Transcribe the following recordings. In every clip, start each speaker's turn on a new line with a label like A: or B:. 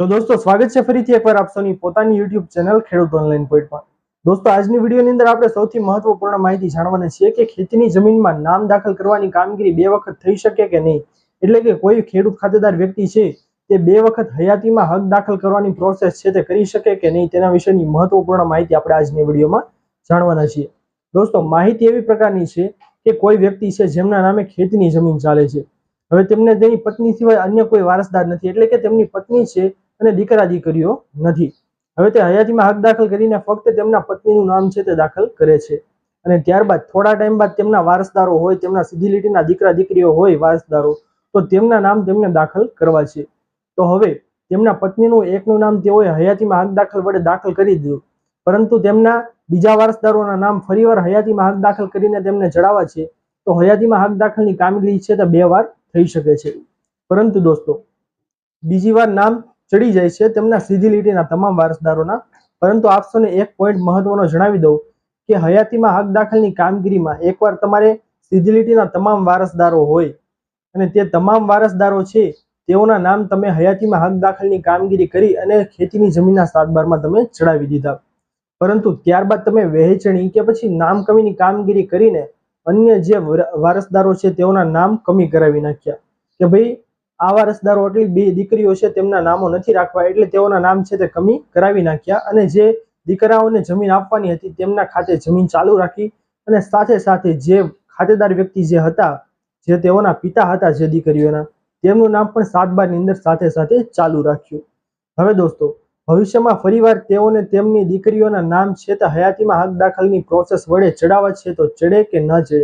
A: તો દોસ્તો, સ્વાગત છે ફરીથી એકવાર આપ સૌની પોતાની યુટ્યુબ ચેનલ ખેડૂત ઓનલાઈન પોઈન્ટમાં દોસ્તો, આજની વિડીયોની અંદર આપણે સૌથી મહત્વપૂર્ણ માહિતી જાણવાની છે કે ખેતીની જમીનમાં નામ દાખલ કરવાની કામગીરી બે વખત થઈ શકે કે નહીં? એટલે કે કોઈ ખેડૂત ખાતેદાર વ્યક્તિ છે, તે બે વખત હયાતીમાં હક દાખલ કરવાની પ્રોસેસ છે તે કરી શકે કે નહીં તેના વિશેની મહત્વપૂર્ણ માહિતી આપણે આજની વિડીયોમાં જાણવાના છીએ. દોસ્તો, માહિતી એવી પ્રકારની છે કે કોઈ વ્યક્તિ છે જેમના નામે ખેતીની જમીન ચાલે છે. હવે તેમને તેની પત્ની સિવાય અન્ય કોઈ વારસદાર નથી. એટલે કે તેમની પત્ની છે અને દીકરા દીકરીઓ નથી. હવે તે હયાતીમાં હક દાખલ કરીને ફક્ત તેમના પત્નીનું નામ છે તે દાખલ કરે છે. અને ત્યારબાદ થોડા ટાઈમ બાદ તેમના વારસદારો હોય, તેમના સીધી લીટીના દીકરા દીકરીઓ હોય વારસદારો, તો તેમના નામ તેમને દાખલ કરવા છે. તો હવે તેમના પત્નીનું એકનું નામ તેઓએ હયાતીમાં હક દાખલ વડે દાખલ કરી દીધું. પરંતુ તેમના બીજા વારસદારોના નામ ફરીવાર હયાતીમાં હક દાખલ કરીને તેમને જણાવવા છે. તો હયાતીમાં હક દાખલની કામગીરી છે તે બે વાર થઈ શકે છે. પરંતુ દોસ્તો, બીજી વાર નામ ચડી જાય છે તેમના સીધી લીટીના તમામ વારસદારોના. પરંતુ આપસોને એક પોઈન્ટ મહત્વનો જણાવી દઉં કે હયાતીમાં હક દાખલની કામગીરીમાં એકવાર તમારે સીધી લીટીના તમામ વારસદારો હોય અને તે તમામ વારસદારો છે તેઓના નામ તમે હયાતીમાં હક દાખલની કામગીરી કરી અને ખેતીની જમીનના સાતબારમાં તમે ચડાવી દીધા. પરંતુ ત્યારબાદ તમે વહેંચણી કે પછી નામ કમીની કામગીરી કરીને અન્ય જે વારસદારો છે તેઓના નામ કમી કરાવી નાખ્યા કે ભાઈ આ વારસદારો એટલી બે દીકરીઓ છે તેમના નામો નથી રાખવા, એટલે તેઓના નામ છે તે કમી કરાવી નાખ્યા અને જે દીકરાઓને જમીન આપવાની હતી તેમના ખાતે જમીન ચાલુ રાખી અને સાથે સાથે જે ખાતેદાર વ્યક્તિ જે હતા, જે તેઓના પિતા હતા જે દીકરીઓના, તેમનું નામ પણ સાતબારની અંદર સાથે સાથે ચાલુ રાખ્યું. હવે દોસ્તો, ભવિષ્યમાં ફરીવાર તેઓને તેમની દીકરીઓના નામ છે તે હયાતીમાં હક દાખલની પ્રોસેસ વડે ચડાવવા છે તો ચડે કે ન ચડે?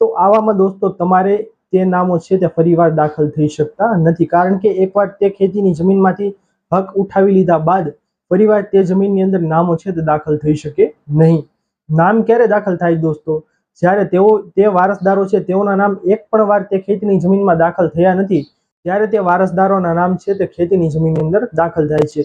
A: તો આવામાં દોસ્તો તમારે તે નામો છે તે ફરીવાર દાખલ થઈ શકતા નથી. કારણ કે એકવાર તે ખેતીની જમીનમાંથી હક ઉઠાવી લીધા બાદ ફરીવાર તે જમીનની અંદર નામો છે તે દાખલ થઈ શકે નહીં. નામ ક્યારે દાખલ થાય દોસ્તો? જ્યારે તેઓ, તે વારસદારો છે તેઓના નામ એક પણ વાર તે ખેતીની જમીનમાં દાખલ થયા નથી, ત્યારે તે વારસદારોના નામ છે તે ખેતીની જમીનની અંદર દાખલ થાય છે.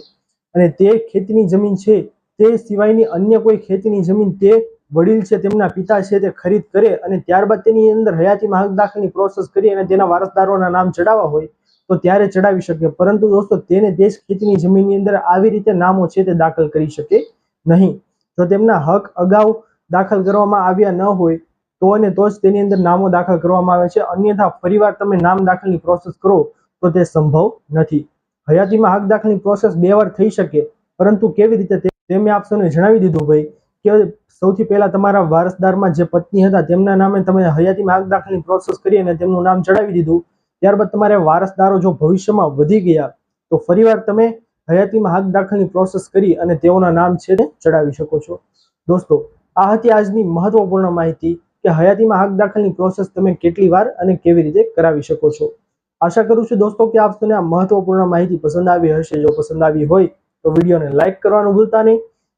A: અને તે ખેતીની જમીન છે તે સિવાયની અન્ય કોઈ ખેતીની જમીન તે વડીલ છે, તેમના પિતા છે તે ખરીદ કરે અને ત્યારબાદ તેની અંદર હયાતીમાં હક દાખલની પ્રોસેસ કરી અને તેના વારસદારોના નામ ચડાવવા હોય તો ત્યારે ચડાવી શકે. પરંતુ દોસ્તો, તેને દેશ ખેતીની જમીનની અંદર આવી રીતે નામો છે તે દાખલ કરી શકે નહીં. જો તેમના હક અગાઉ દાખલ કરવામાં આવ્યા ન હોય તો અને તો જ તેની અંદર નામો દાખલ કરવામાં આવે છે. અન્યથા ફરીવાર તમે નામ દાખલની પ્રોસેસ કરો તો તે સંભવ નથી. હયાતીમાં હક દાખલની પ્રોસેસ બે વાર થઈ શકે, પરંતુ કેવી રીતે તે મેં આપ સૌને જણાવી દીધું ભાઈ કે સૌથી પહેલા તમારા વારસદારમાં જે પત્ની હતા, તેમના નામે તમે હયાતીમાં હક દાખલની પ્રોસેસ કરી અને તેમનું નામ ચડાવી દીધું. ત્યારબાદ તમારે વારસદારો જો ભવિષ્યમાં વધી ગયા, તો ફરીવાર તમે હયાતીમાં હક દાખલની પ્રોસેસ કરી અને તેઓના નામ છે તે ચડાવી શકો છો. દોસ્તો, આ હતી આજની મહત્વપૂર્ણ માહિતી કે હયાતીમાં હક દાખલની પ્રોસેસ તમે કેટલી વાર અને કેવી રીતે કરાવી શકો છો. આશા કરું છું દોસ્તો કે આપ આ મહત્વપૂર્ણ માહિતી પસંદ આવી હશે. જો પસંદ આવી હોય તો વિડીયોને લાઇક કરવાનું ભૂલતા નહીં.